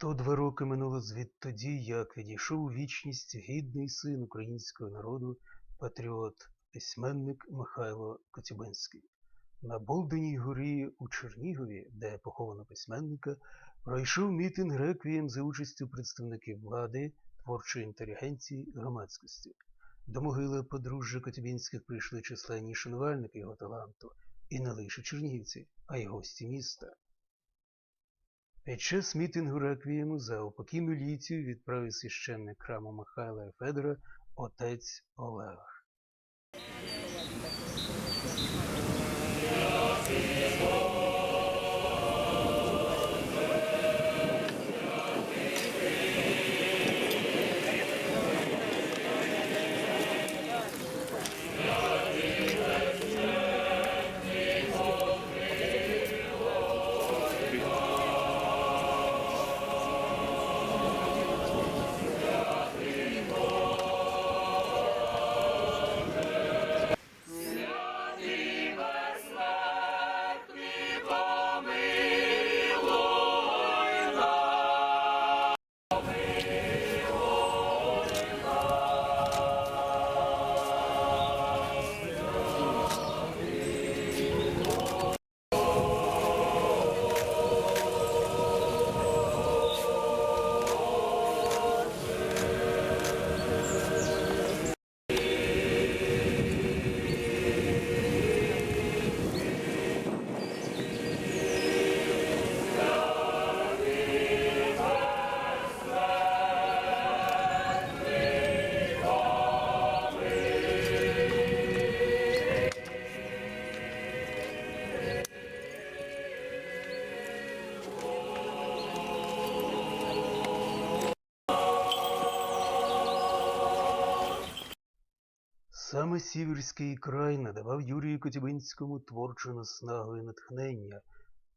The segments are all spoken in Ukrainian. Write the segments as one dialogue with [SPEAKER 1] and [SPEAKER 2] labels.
[SPEAKER 1] 102 роки минуло звідтоді, як відійшов у вічність гідний син українського народу, патріот, письменник Михайло Коцюбинський. На Болденій горі у Чернігові, де поховано письменника, пройшов мітинг реквієм за участю представників влади, творчої інтелігенції, громадськості. До могили подружжя Коцюбинських прийшли численні шанувальники його таланту, і не лише чернігівці, а й гості міста. Під час мітингу реквієму за упокійну міліцію відправив священник храму Михайла і Федора отець Олег. Саме Сіверський край надавав Юрію Коцюбинському творчу наснагу і натхнення.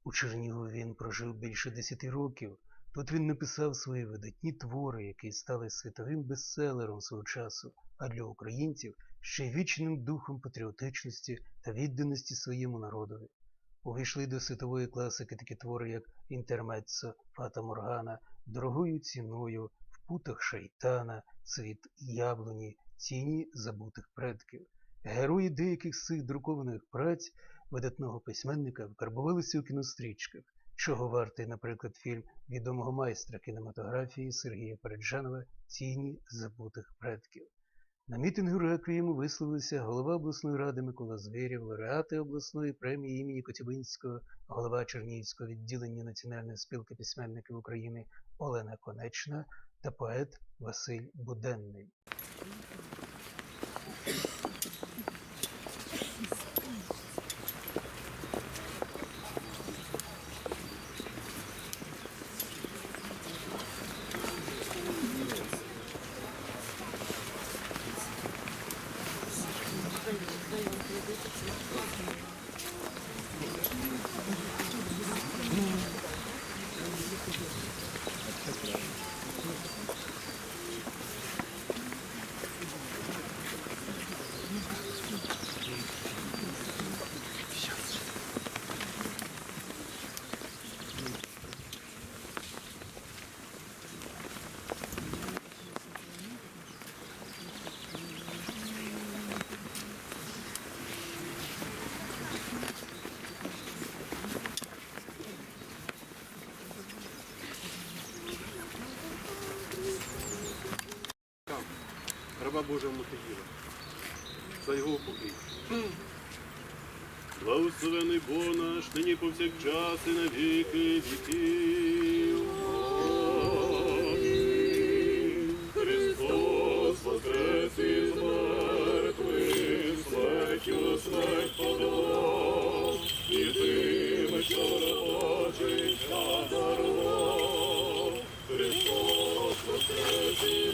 [SPEAKER 1] У Чернігові він прожив більше десяти років. Тут він написав свої видатні твори, які стали світовим бестселером свого часу, а для українців ще й вічним духом патріотичності та відданості своєму народові. Увійшли до світової класики такі твори, як Інтермеццо, Фата Моргана, Дорогою ціною, В путах шайтана, Цвіт яблуні, Тіні забутих предків. Герої деяких з цих друкованих праць видатного письменника вкарбувалися у кінострічках, чого вартий, наприклад, фільм відомого майстра кінематографії Сергія Переджанова Тіні забутих предків. На мітингу реквієму висловилися голова обласної ради Микола Звєрєв, лауреати обласної премії імені Коцюбинського, голова Чернігівського відділення Національної спілки письменників України Олена Конечна та поет Василь Буденний.
[SPEAKER 2] Бог наш, нині повсякчас і на віки віків. Христос воскрес із мертвих, смертю смерть подолав, і тим, що ворога життя дарував. Христос воскрес із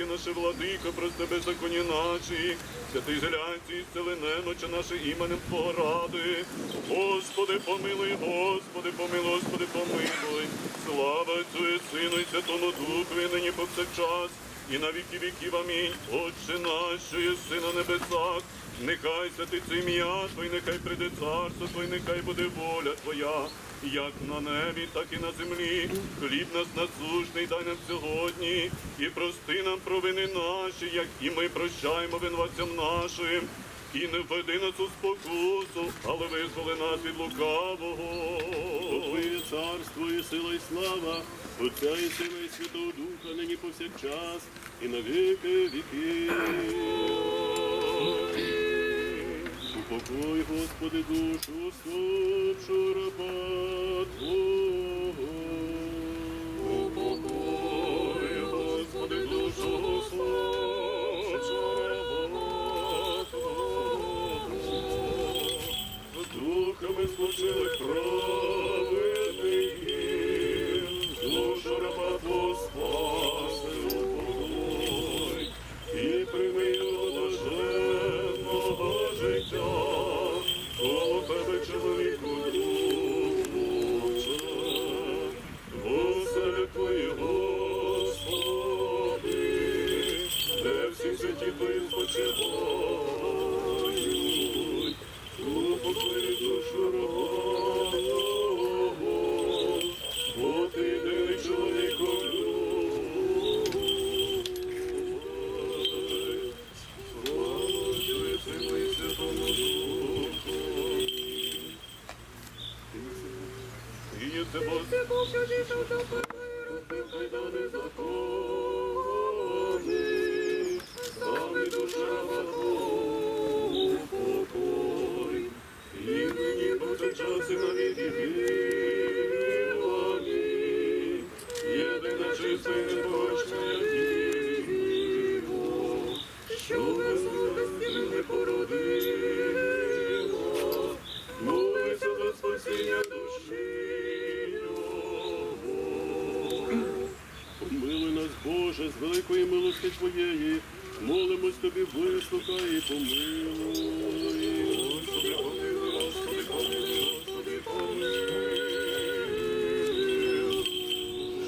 [SPEAKER 2] ріки наші владико, прости беззаконні наші, святий зглянці, зцели немочі наші іменем Твого ради. Господи, помилуй, Господи, помилуй, Господи, помилуй. Слава і Сину і Святому Духу, і нині повсякчас, і на віки віків. Амінь. Отче наш, що єси на небесах, нехай святиться ім'я Твоє, нехай прийде царство Твоє, нехай буде воля Твоя, як на небі, так і на землі. Хліб нас насущний дай нам сьогодні, і прости нам провини наші, як і ми прощаємо винуватцям нашим. І не введи нас у спокусу, але визволи нас від лукавого. Твоє царство і сила, і слава, Отця і Сина, і Святого Духа, нині повсякчас, і на віки віки. Упокой, Господи, душу слабшу раба Твого. Упокой, Господи, душу слабшу раба Твого. Духами злочили праведників, душу раба Твого Боже, з великої милости Твоєї, молимось Тобі, вислухай і помилуй. Господи, помилуй, Господи, помилуй, Господи, помилуй.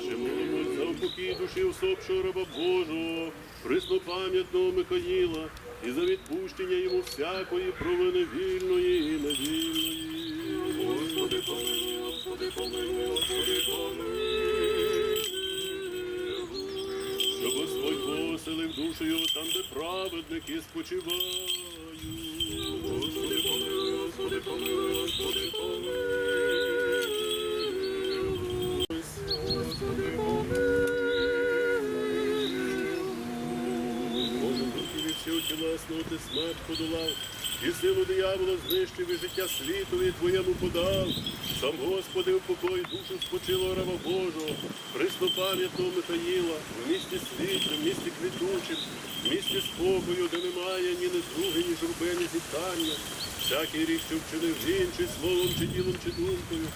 [SPEAKER 2] Ще молимось за упокій душі усопшого раба Божого, приснопам'ятного Михаїла, і за відпущення йому всякої провини вільної і невільної. Його там, де праведники спочивають. Господи, помилуй, Господи, помилуй, Господи, помилуй. Господи, Боже, руки від всього тілесного ти смерть подолав, і силу диявола знищив, і життя світові твоєму подав. Сам Господи, упокой душу спочило раба Божого, пам'ятного Михаїла, в місті світлі, в місті квітучим, в місті спокою, де немає ні незруги, ні журби, ні зітхання. Всякий рік, що вчинив він, чи словом, чи ділом, чи думкою,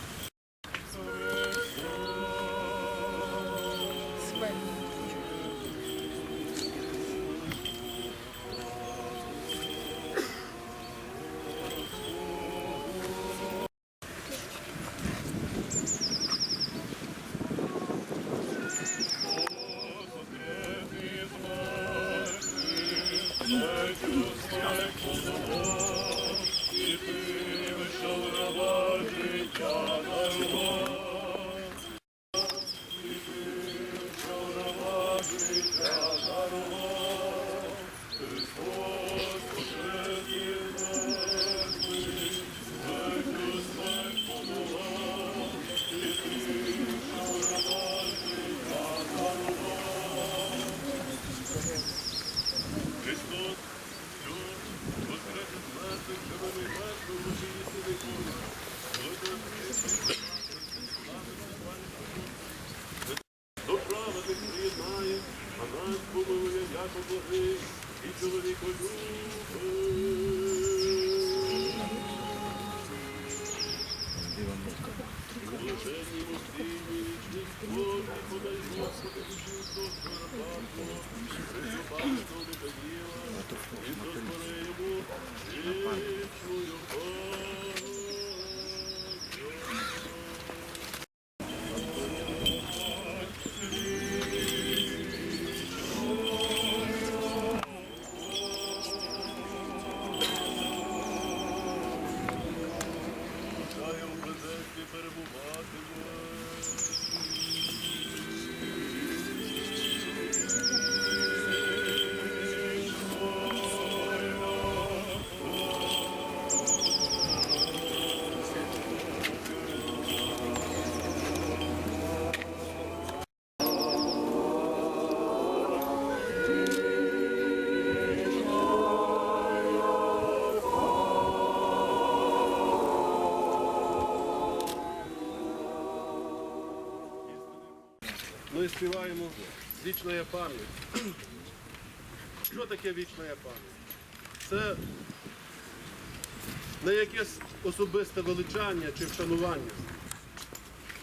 [SPEAKER 3] співаємо Вічна пам'ять. Що таке вічна пам'ять? Це не якесь особисте величання чи вшанування.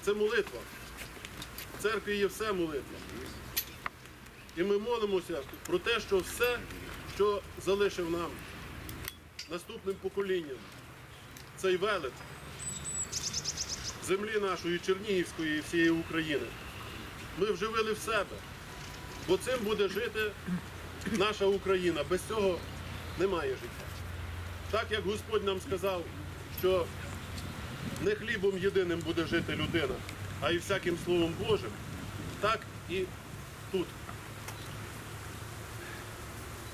[SPEAKER 3] Це молитва. В церкві є все молитва. І ми молимося про те, що все, що залишив нам наступним поколінням, цей велет землі нашої Чернігівської і всієї України, ми вживили в себе. Бо цим буде жити наша Україна. Без цього немає життя. Так як Господь нам сказав, що не хлібом єдиним буде жити людина, а й всяким Словом Божим, так і тут.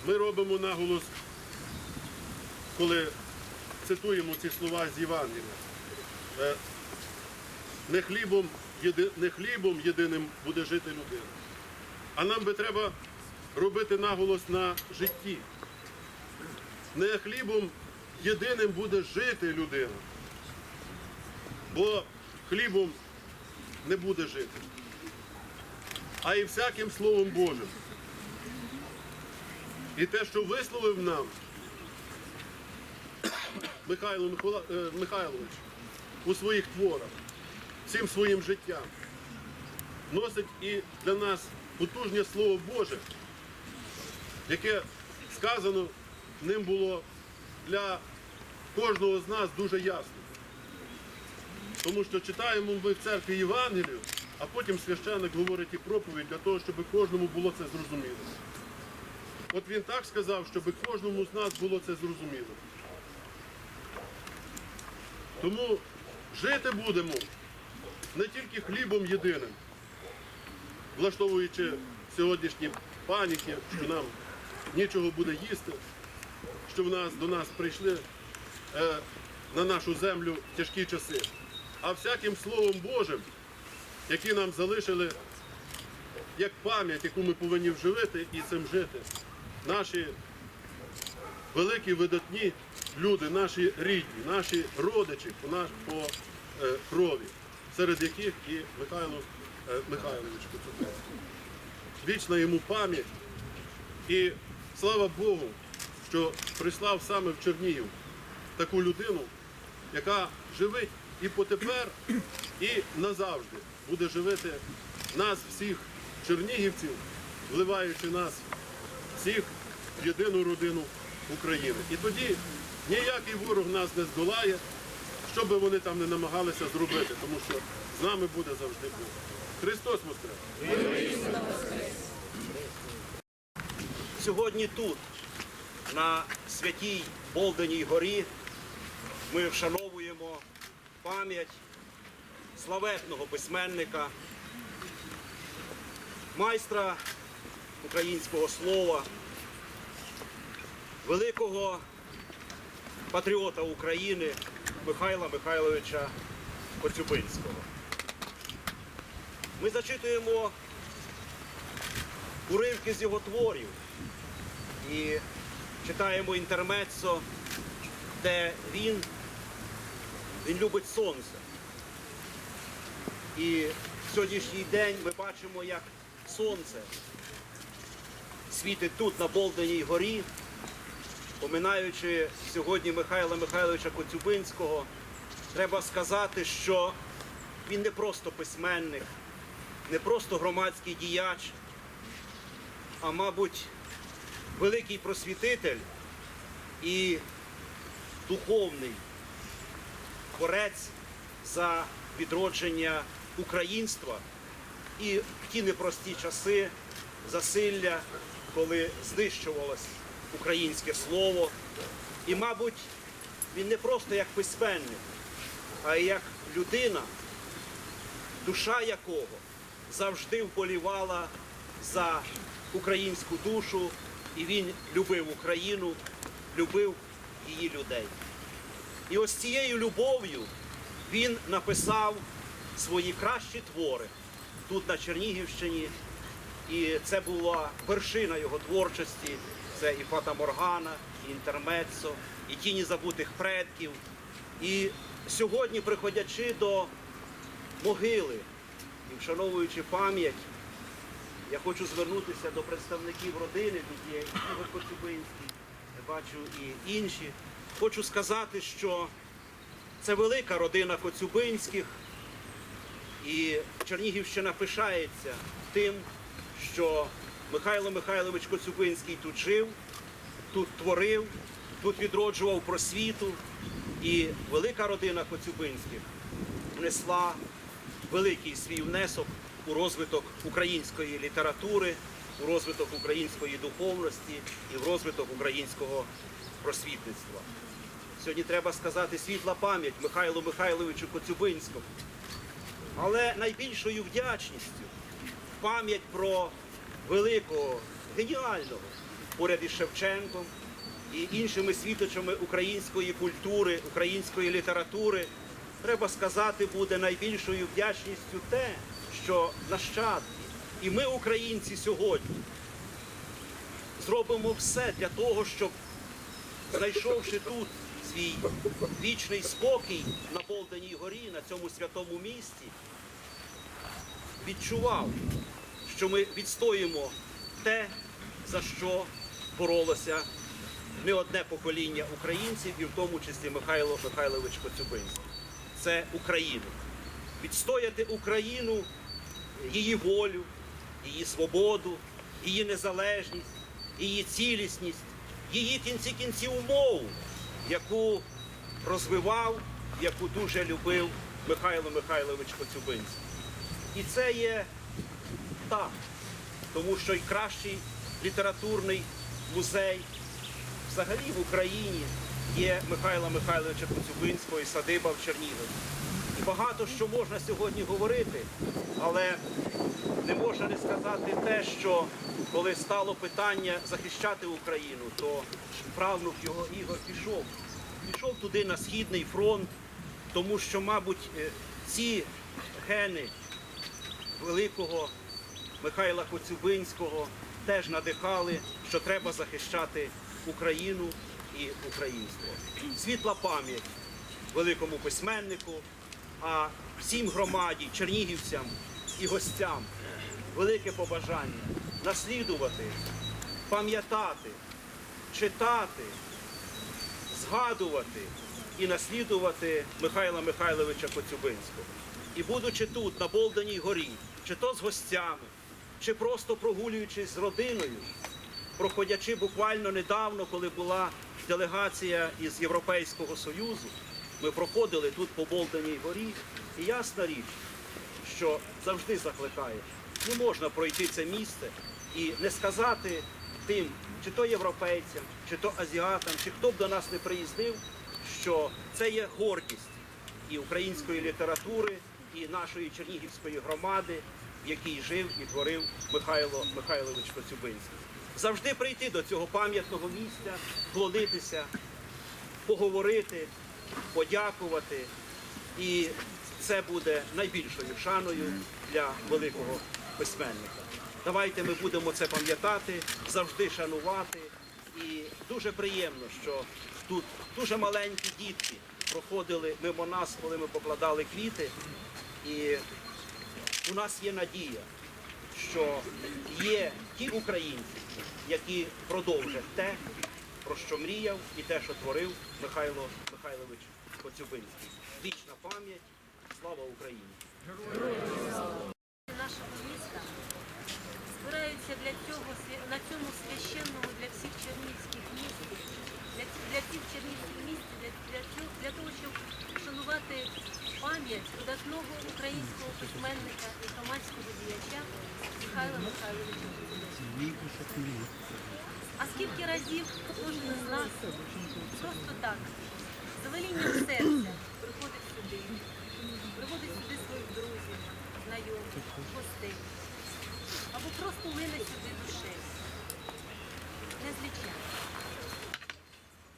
[SPEAKER 3] Ми робимо наголос, коли цитуємо ці слова з Євангелія. Е, Не хлібом, не хлібом єдиним буде жити людина. А нам би треба робити наголос на житті. Не хлібом єдиним буде жити людина. Бо хлібом не буде жити. А і всяким Словом Божим. І те, що висловив нам Михайло е, Михайлович у своїх творах, всім своїм життям, носить і для нас потужне Слово Боже, яке сказано ним було для кожного з нас дуже ясно. Тому що читаємо ми в церкві Євангелію, а потім священник говорить і проповідь для того, щоб кожному було це зрозуміло. От він так сказав, щоб кожному з нас було це зрозуміло. Тому жити будемо не тільки хлібом єдиним, влаштовуючи сьогоднішні паніки, що нам нічого буде їсти, що в нас до нас прийшли е, на нашу землю тяжкі часи, а всяким Словом Божим, які нам залишили як пам'ять, яку ми повинні вживити і цим жити. Наші великі видатні люди, наші рідні, наші родичі по, наш, по е, крові, серед яких і Михайло е, Михайлович Коцюбинський. Вічна йому пам'ять. І слава Богу, що прислав саме в Чернігів таку людину, яка живить і потепер, і назавжди буде живити нас, всіх чернігівців, вливаючи нас всіх в єдину родину України. І тоді ніякий ворог нас не здолає, що би вони там не намагалися зробити, тому що з нами буде завжди Бог. Христос Воскрес!
[SPEAKER 4] Сьогодні тут, на святій Болденій горі, ми вшановуємо пам'ять славетного письменника, майстра українського слова, великого патріота України Михайла Михайловича Коцюбинського. Ми зачитуємо уривки з його творів і читаємо інтермеццо, де він, він любить сонце. І в сьогоднішній день ми бачимо, як сонце світить тут, на Болденій горі, поминаючи сьогодні Михайла Михайловича Коцюбинського, треба сказати, що він не просто письменник, не просто громадський діяч, а мабуть, великий просвітитель і духовний борець за відродження українства і в ті непрості часи засилля, коли знищувалось українське слово. І, мабуть, він не просто як письменник, а як людина, душа якого завжди вболівала за українську душу, і він любив Україну, любив її людей. І ось цією любов'ю він написав свої кращі твори тут, на Чернігівщині. І це була вершина його творчості. Це і Фата Моргана, і Інтермеццо, і Тіні забутих предків. І сьогодні, приходячи до могили і вшановуючи пам'ять Я хочу звернутися до представників родини, тут є Ігор Коцюбинський, я бачу і інші. Хочу сказати, що це велика родина Коцюбинських, і Чернігівщина пишається тим, що Михайло Михайлович Коцюбинський тут жив, тут творив, тут відроджував просвіту. І велика родина Коцюбинських внесла великий свій внесок у розвиток української літератури, у розвиток української духовності і в розвиток українського просвітництва. Сьогодні треба сказати світла пам'ять Михайлу Михайловичу Коцюбинському. Але найбільшою вдячністю пам'ять про великого, геніального, поряд із Шевченком і іншими світочами української культури, української літератури, треба сказати, буде найбільшою вдячністю те, що нащадки, і ми, українці, сьогодні зробимо все для того, щоб, знайшовши тут свій вічний спокій на Болденій горі, на цьому святому місці, відчував, що ми відстоїмо те, за що боролося не одне покоління українців, і в тому числі Михайло Михайлович Коцюбинський. Це Україну. Відстояти Україну, її волю, її свободу, її незалежність, її цілісність, її кінці кінців мову, яку розвивав, яку дуже любив Михайло Михайлович Коцюбинський. І це є так, тому що й кращий літературний музей взагалі в Україні є Михайла Михайловича Коцюбинського і садиба в Чернігові. І багато що можна сьогодні говорити, але не можна не сказати те, що коли стало питання захищати Україну, то правнук його Ігор пішов. Пішов туди на Східний фронт, тому що, мабуть, е, ці гени великого Михайла Коцюбинського теж надихали, що треба захищати Україну і українство. Світла пам'ять великому письменнику, а всім громаді, чернігівцям і гостям велике побажання наслідувати, пам'ятати, читати, згадувати і наслідувати Михайла Михайловича Коцюбинського. І будучи тут, на Болданій горі, чи то з гостями, чи просто прогулюючись з родиною, проходячи буквально недавно, коли була делегація із Європейського Союзу, ми проходили тут по Болданій горі, і ясна річ, що завжди закликає, не можна пройти це місце і не сказати тим, чи то європейцям, чи то азіатам, чи хто б до нас не приїздив, що це є гордість і української літератури, і нашої чернігівської громади, в якій жив і творив Михайло Михайлович Коцюбинський. Завжди прийти до цього пам'ятного місця, вклонитися, поговорити, подякувати. І це буде найбільшою шаною для великого письменника. Давайте ми будемо це пам'ятати, завжди шанувати. І дуже приємно, що тут дуже маленькі дітки проходили мимо нас, коли ми покладали квіти. І у нас є надія, що є ті українці, які продовжать те, про що мріяв і те, що творив Михайло Михайлович Коцюбинський. Вічна пам'ять, слава Україні!
[SPEAKER 5] нашого міста збираються для цього на цьому священному для всіх чернігівських міст, для, для всіх чернігівських міст, для, для, цього- для того, щоб вшанувати пам'ять видатного українського письменника і громадського діяча Михайла Михайловича. А скільки разів кожен з нас просто так, з велінням серця приходить сюди, приводить сюди своїх друзів, знайомих, гостей, або просто лине сюди душею. Незвичайно.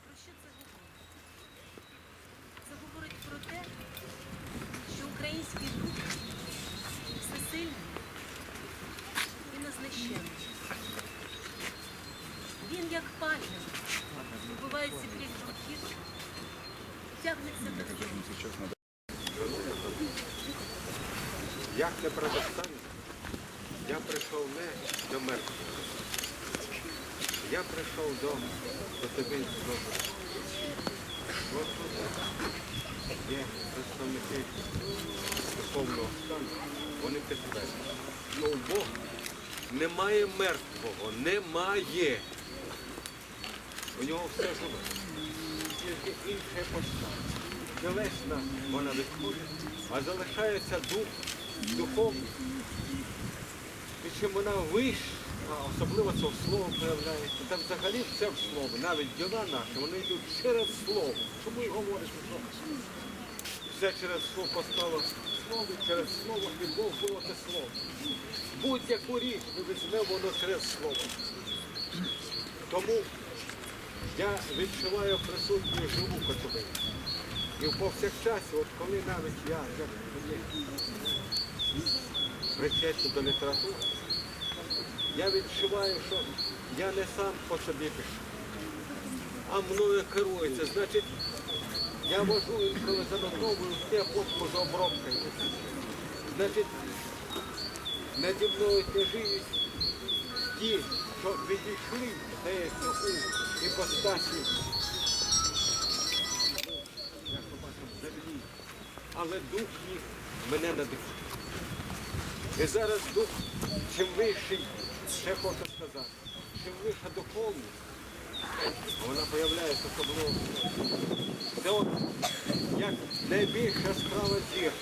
[SPEAKER 5] Про що це говорить? Це говорить про те, що український дух всесильний і незнищенний. Він як пальма, вбивається крізь бурків, тягнеться до
[SPEAKER 6] не передостання, я прийшов не до мертвих. Я прийшов до, до тебе до От тут є представники духовного стану, вони підтвердять. Що у Бога немає мертвого, немає. У нього все живе. Тільки інше постав. Тілесна вона відходить, а залишається дух, духовний. І чим вона вища, особливо це слово проявляється, там взагалі все в слово, навіть діла наші, вони йдуть через слово. Чому й говориш про це? Все через слово постало слово, через слово, і Бог було те слово. Будь-яку річ ми візьмемо воно через слово. Тому я відчуваю присутню живу коцюбину. І в повсякчасі, от коли навіть я як мені причетний до літератури, я відчуваю, що я не сам по собі пишу, а мною керується. Значить, я можу інколи занотовую те, потім за обробкою. Значить, наді мною тяжіють ті, що відійшли, здається, у іпостасі як ми бачимо, землі. Але дух їх мене надихає. І зараз дух, чим вищий, ще хочу сказати, чим вища духовність, вона появляється особливо. Це от як найбільша яскрава зірка,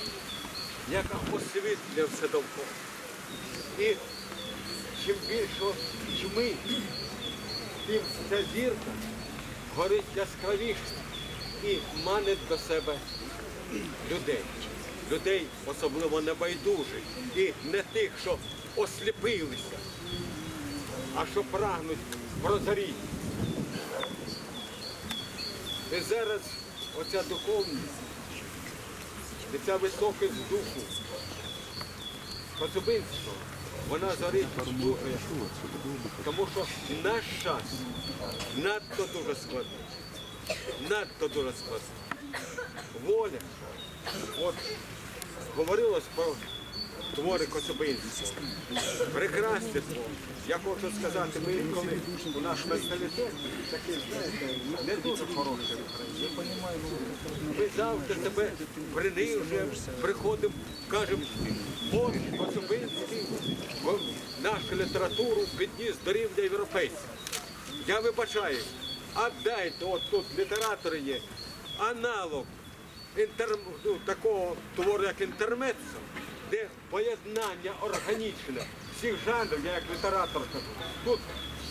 [SPEAKER 6] яка освітлює все довкола. І чим більше тьми, тим ця зірка горить яскравіше і манить до себе людей. Людей особливо небайдужих і не тих, що осліпилися, а що прагнуть прозоріти. І зараз оця духовність, і ця високість духу, Коцюбинського, вона зорить дуже. Тому що наш час надто дуже складний. Надто дуже складний. Воля. От говорилось про твори Коцюбинського. Прекрасне твори. Я хочу сказати, ми інколи у наш менталітет такий, знаєте, не дуже хороший. в Ми завжди себе принижуємо, приходимо, кажемо, от Коцюбинський нашу літературу підніс до рівня європейців. Я вибачаю, а дайте, от тут літератори є, аналог інтер... ну, такого твору, як інтермеццо, де поєднання органічне всіх жанрів, я як літератор кажу. Тут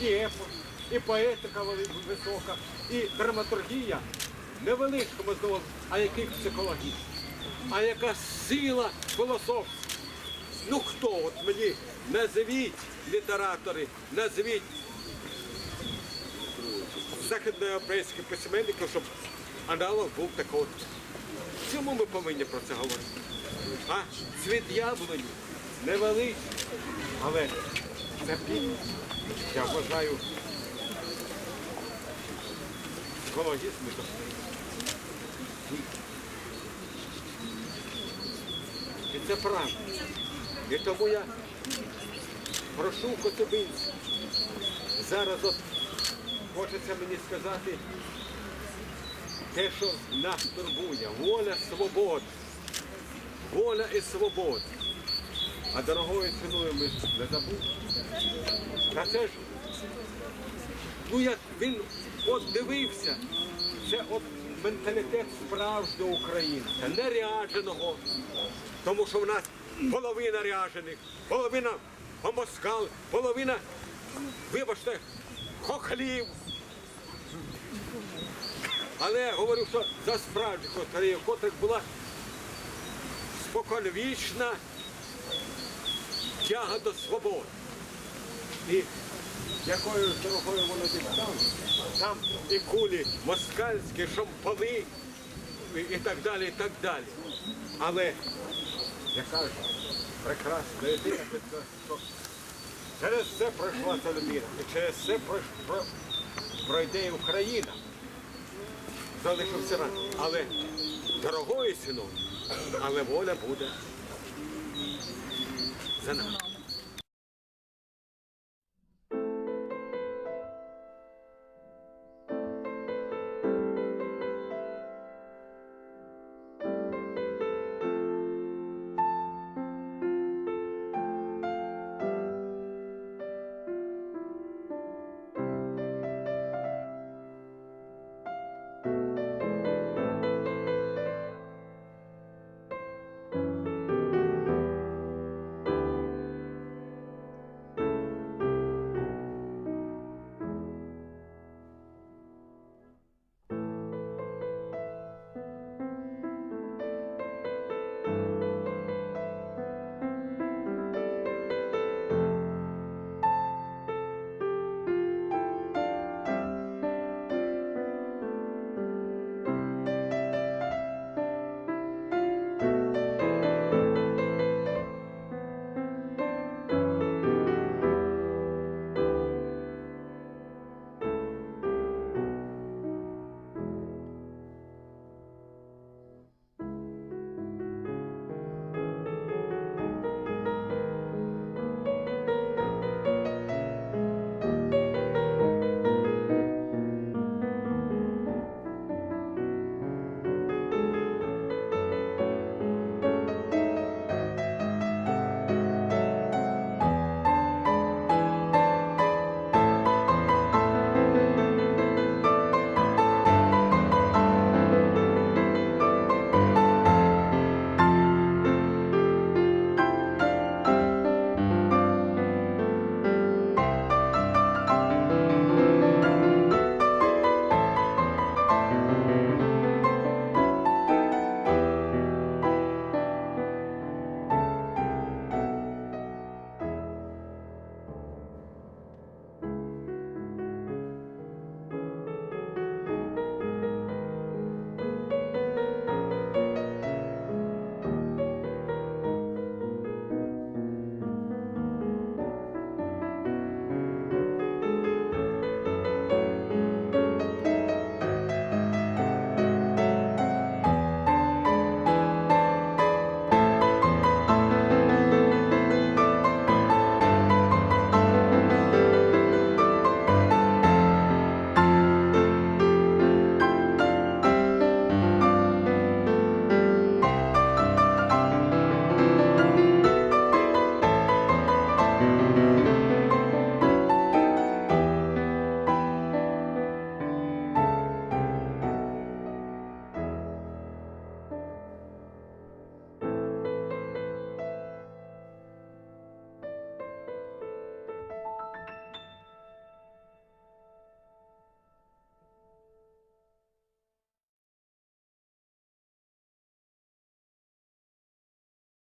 [SPEAKER 6] і епос, і поетика висока, і драматургія невеличкому здавалося, а який психологічний, а яка сила філософська. Ну хто от мені назвіть літератори, назвіть західноєвропейських письменників, щоб аналог був такий. Чому ми повинні про це говорити? А цвіт яблуні невеликий, але це пік, я вважаю, психологізм і І це правда. І тому я прошу Коцюбинського. Зараз от хочеться мені сказати те, що нас турбує. Воля, свобода. Воля і свобода. А дорогою ціною ми не забудемо. Та це ж, ну як він от дивився, це от менталітет справжнього українця, нерядженого. Тому що в нас половина ряжених, половина гомоскал, половина, вибачте, хохлів. Але я говорю, що за справжніх старів, котрих була споконвічна тяга до свободи. І якою дорогою воно дістало, там і кулі москальські, шомполи і, так далі, і так далі. Але яка ж прекрасна людина, через це пройшла ця людина, і через це пройде і Україна. Залишився ран. Але дорогою ціною, але воля буде за нами.